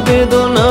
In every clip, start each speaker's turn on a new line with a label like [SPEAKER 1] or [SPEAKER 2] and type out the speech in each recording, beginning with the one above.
[SPEAKER 1] বেদনা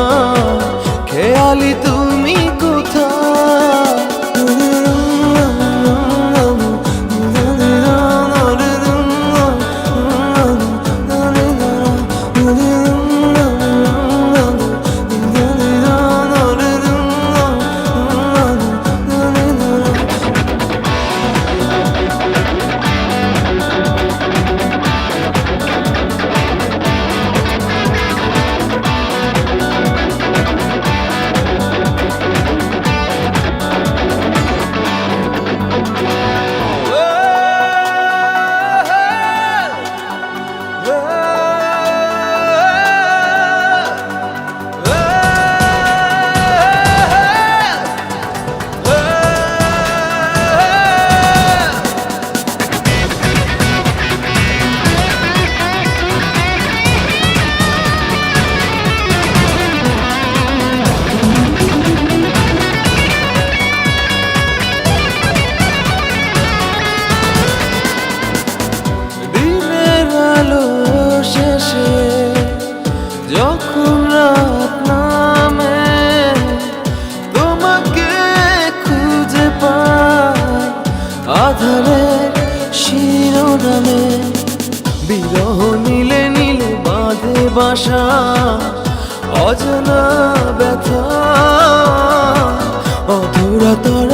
[SPEAKER 1] আধারের শিরোনামে বিরহ নীলে নীলে বাঁধে বাসা অজানা ব্যথা অধুরা তারাগুলো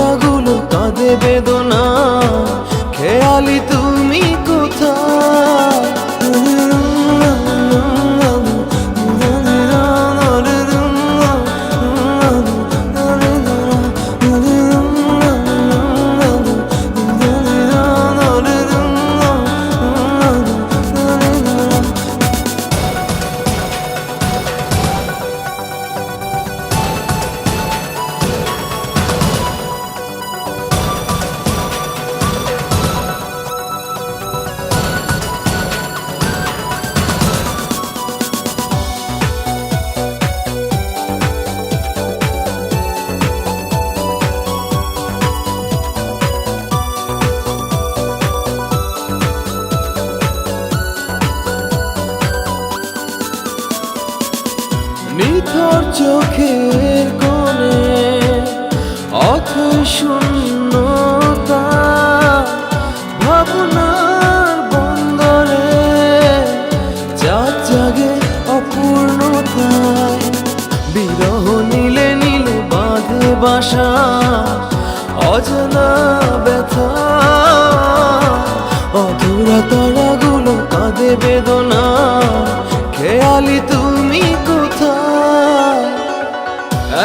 [SPEAKER 1] চোখের কোণে অথই শূন্যতা, ভাবনার বন্দরে চাঁদ জাগে অপূর্ণতায়। বিরহ নীলে নীলে, বাঁধে বাসা, অজানা ব্যথা। অধুরা তারাগুলো কাঁদে বেদনা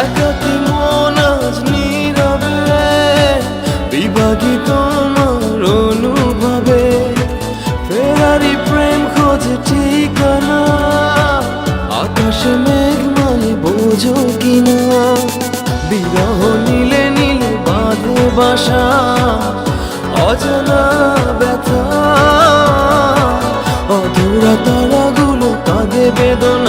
[SPEAKER 1] একাকি মন আজ নীরবে বিভাগী তোমার অনুভবে। ফেরারি প্রেম খোঁজে ঠিকানা, আকাশে মেঘ মানে বোঝো কিনা। বিরহ নীলে নীলে, বাঁধে বাসা, অজানা ব্যথা। অধুরা তারাগুলো কাঁদে বেদনা